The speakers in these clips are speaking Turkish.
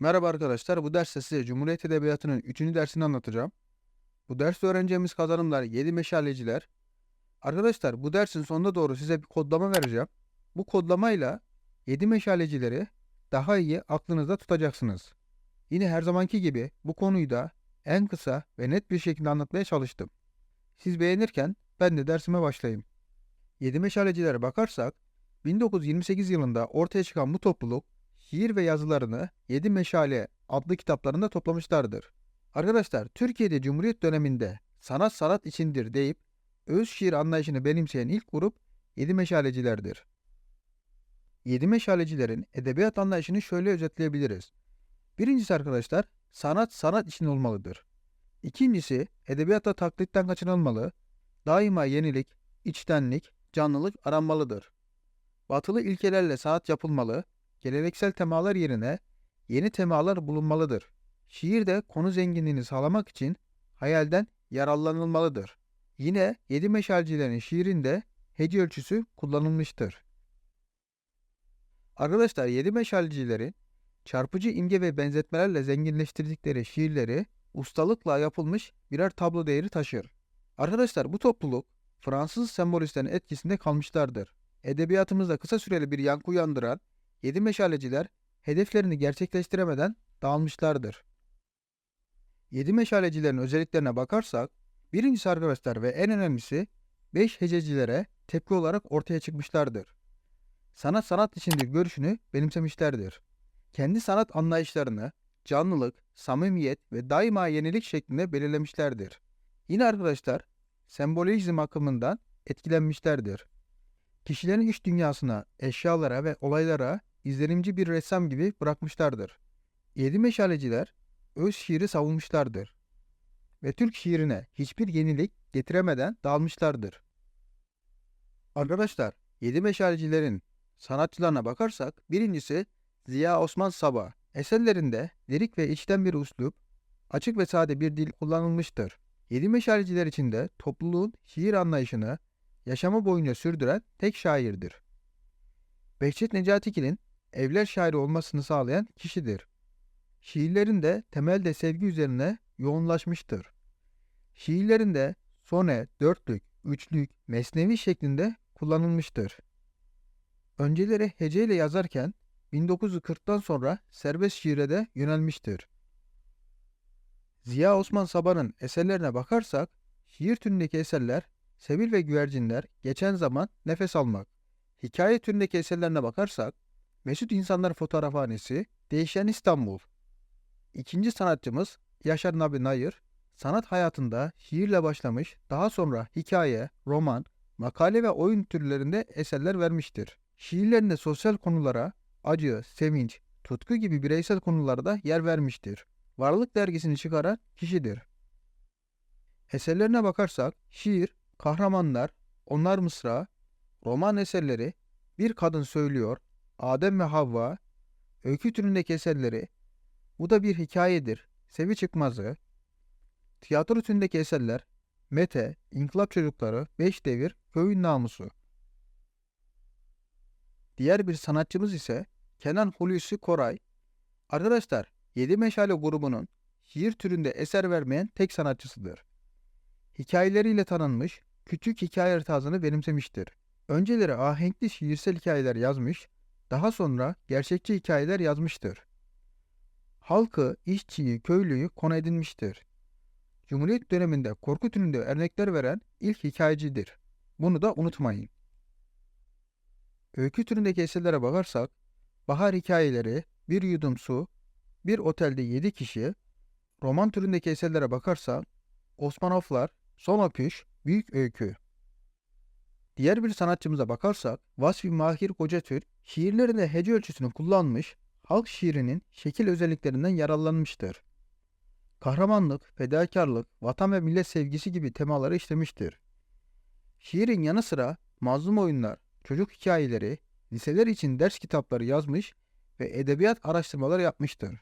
Merhaba arkadaşlar, bu derste size Cumhuriyet Edebiyatı'nın 3. dersini anlatacağım. Bu derste öğreneceğimiz kazanımlar 7 meşaleciler. Arkadaşlar bu dersin sonuna doğru size bir kodlama vereceğim. Bu kodlamayla 7 meşalecileri daha iyi aklınızda tutacaksınız. Yine her zamanki gibi bu konuyu da en kısa ve net bir şekilde anlatmaya çalıştım. Siz beğenirken ben de dersime başlayayım. 7 meşalecilere bakarsak 1928 yılında ortaya çıkan bu topluluk şiir ve yazılarını 7 Meşale adlı kitaplarında toplamışlardır. Arkadaşlar Türkiye'de Cumhuriyet döneminde sanat sanat içindir deyip öz şiir anlayışını benimseyen ilk grup 7 Meşalecilerdir. 7 Meşalecilerin edebiyat anlayışını şöyle özetleyebiliriz. Birincisi arkadaşlar sanat sanat için olmalıdır. İkincisi edebiyatta taklitten kaçınılmalı, daima yenilik, içtenlik, canlılık aranmalıdır. Batılı ilkelerle sanat yapılmalı, geleneksel temalar yerine yeni temalar bulunmalıdır. Şiirde konu zenginliğini sağlamak için hayalden yararlanılmalıdır. Yine yedi meşalcilerin şiirinde hece ölçüsü kullanılmıştır. Arkadaşlar yedi meşalcilerin çarpıcı imge ve benzetmelerle zenginleştirdikleri şiirleri ustalıkla yapılmış birer tablo değeri taşır. Arkadaşlar bu topluluk Fransız sembolistlerin etkisinde kalmışlardır. Edebiyatımızda kısa süreli bir yankı uyandıran Yedi meşaleciler hedeflerini gerçekleştiremeden dağılmışlardır. Yedi meşalecilerin özelliklerine bakarsak, birincisi arkadaşlar ve en önemlisi beş hececilere tepki olarak ortaya çıkmışlardır. Sanat sanat içindir görüşünü benimsemişlerdir. Kendi sanat anlayışlarını canlılık, samimiyet ve daima yenilik şeklinde belirlemişlerdir. Yine arkadaşlar sembolizm akımından etkilenmişlerdir. Kişilerin iç dünyasına, eşyalara ve olaylara izlenimci bir ressam gibi bırakmışlardır. Yedi meşaleciler öz şiiri savunmuşlardır ve Türk şiirine hiçbir yenilik getiremeden dağılmışlardır. Arkadaşlar, yedi meşalecilerin sanatçılarına bakarsak birincisi Ziya Osman Sabah. Eserlerinde lirik ve içten bir uslup, açık ve sade bir dil kullanılmıştır. Yedi meşaleciler içinde topluluğun şiir anlayışını yaşamı boyunca sürdüren tek şairdir. Behçet Necatigil'in evler şairi olmasını sağlayan kişidir. Şiirlerinde temelde sevgi üzerine yoğunlaşmıştır. Şiirlerinde sone, dörtlük, üçlük, mesnevi şeklinde kullanılmıştır. Önceleri heceyle yazarken 1940'tan sonra serbest şiire de yönelmiştir. Ziya Osman Sabah'ın eserlerine bakarsak, şiir türündeki eserler, Sevil ve Güvercinler, Geçen Zaman, Nefes Almak. Hikaye türündeki eserlerine bakarsak, Mesut İnsanlar Fotoğrafhanesi, Değişen İstanbul. İkinci sanatçımız Yaşar Nabi Nayır, sanat hayatında şiirle başlamış, daha sonra hikaye, roman, makale ve oyun türlerinde eserler vermiştir. Şiirlerinde sosyal konulara, acı, sevinç, tutku gibi bireysel konularda yer vermiştir. Varlık dergisini çıkaran kişidir. Eserlerine bakarsak şiir, kahramanlar, onlar mısra, roman eserleri, bir kadın söylüyor, Adem ve Havva, öykü türündeki eserleri, bu da bir hikayedir, Sevi Çıkmazı, tiyatro türündeki eserler, Mete, İnkılap Çocukları, Beş Devir, Köyün Namusu. Diğer bir sanatçımız ise Kenan Hulusi Koray. Arkadaşlar, Yedi Meşale grubunun şiir türünde eser vermeyen tek sanatçısıdır. Hikayeleriyle tanınmış, küçük hikaye tarzını benimsemiştir. Önceleri ahenkli şiirsel hikayeler yazmış, daha sonra gerçekçi hikayeler yazmıştır. Halkı, işçiyi, köylüyü konu edinmiştir. Cumhuriyet döneminde korku türünde örnekler veren ilk hikayecidir. Bunu da unutmayın. Öykü türündeki eserlere bakarsak, Bahar Hikayeleri, Bir Yudum Su, Bir Otelde Yedi Kişi, roman türündeki eserlere bakarsak, Osmanovlar, Son Öpüş, Büyük Öykü. Diğer bir sanatçımıza bakarsak, Vasfi Mahir Kocatürk, şiirlerinde hece ölçüsünü kullanmış, halk şiirinin şekil özelliklerinden yararlanmıştır. Kahramanlık, fedakarlık, vatan ve millet sevgisi gibi temaları işlemiştir. Şiirin yanı sıra mazlum oyunlar, çocuk hikayeleri, liseler için ders kitapları yazmış ve edebiyat araştırmaları yapmıştır.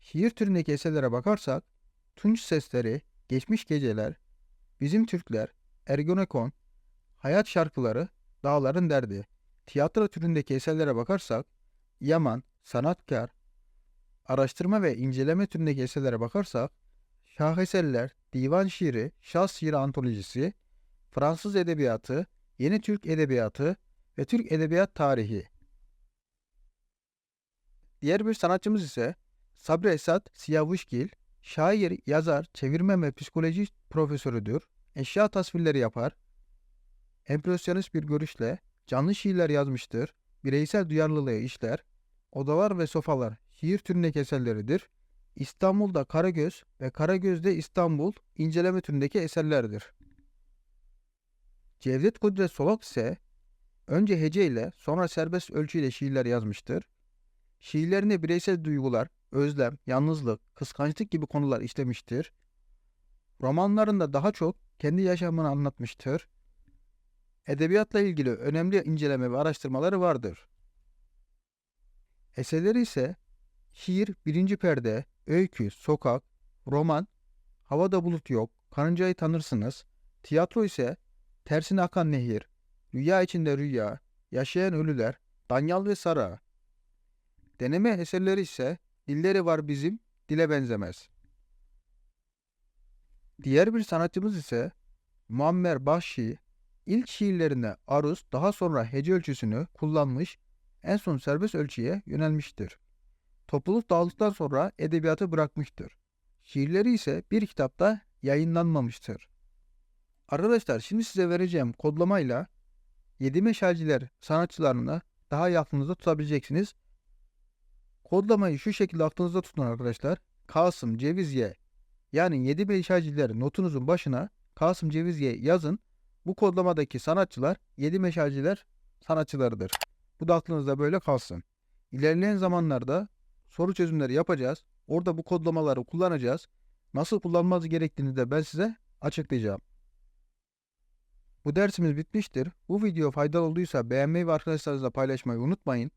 Şiir türündeki eserlere bakarsak, Tunç Sesleri, Geçmiş Geceler, Bizim Türkler, Ergonekon, Hayat Şarkıları, Dağların Derdi. Tiyatro türündeki eserlere bakarsak, Yaman, sanatkar, araştırma ve inceleme türündeki eserlere bakarsak, şaheserler, divan şiiri, şahs şiiri antolojisi, Fransız edebiyatı, yeni Türk edebiyatı ve Türk edebiyat tarihi. Diğer bir sanatçımız ise Sabri Esat Siyavuşgil, şair, yazar, çevirmen ve psikoloji profesörüdür. Eşya tasvirleri yapar. Empresyonist bir görüşle canlı şiirler yazmıştır. Bireysel duyarlılığı işler. Odalar ve sofalar şiir türündeki eserleridir. İstanbul'da Karagöz ve Karagöz'de İstanbul inceleme türündeki eserlerdir. Cevdet Kudret Solak ise önce hece ile sonra serbest ölçü ile şiirler yazmıştır. Şiirlerinde bireysel duygular, özlem, yalnızlık, kıskançlık gibi konular işlemiştir. Romanlarında daha çok kendi yaşamını anlatmıştır. Edebiyatla ilgili önemli inceleme ve araştırmaları vardır. Eserleri ise şiir, birinci perde, öykü, sokak, roman, havada bulut yok, karıncayı tanırsınız, tiyatro ise tersine akan nehir, rüya içinde rüya, yaşayan ölüler, Danyal ve Sara. Deneme eserleri ise dilleri var bizim, dile benzemez. Diğer bir sanatçımız ise Muammer Bahşi, ilk şiirlerinde aruz, daha sonra hece ölçüsünü kullanmış, en son serbest ölçüye yönelmiştir. Topluluk dağıldıktan sonra edebiyatı bırakmıştır. Şiirleri ise bir kitapta yayınlanmamıştır. Arkadaşlar şimdi size vereceğim kodlamayla 7 meşalciler sanatçılarını daha iyi aklınızda tutabileceksiniz. Kodlamayı şu şekilde aklınızda tutun arkadaşlar. Kasım Cevizye yani 7 meşalciler notunuzun başına Kasım Cevizye yazın. Bu kodlamadaki sanatçılar 7 meşalciler sanatçılarıdır. Bu da aklınızda böyle kalsın. İlerleyen zamanlarda soru çözümleri yapacağız. Orada bu kodlamaları kullanacağız. Nasıl kullanması gerektiğini de ben size açıklayacağım. Bu dersimiz bitmiştir. Bu video faydalı olduysa beğenmeyi ve arkadaşlarınızla paylaşmayı unutmayın.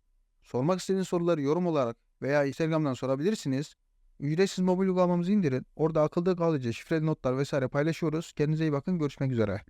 Sormak istediğiniz soruları yorum olarak veya Instagram'dan sorabilirsiniz. Ücretsiz mobil uygulamamızı indirin. Orada akılda kalıcı şifreli notlar vesaire paylaşıyoruz. Kendinize iyi bakın. Görüşmek üzere.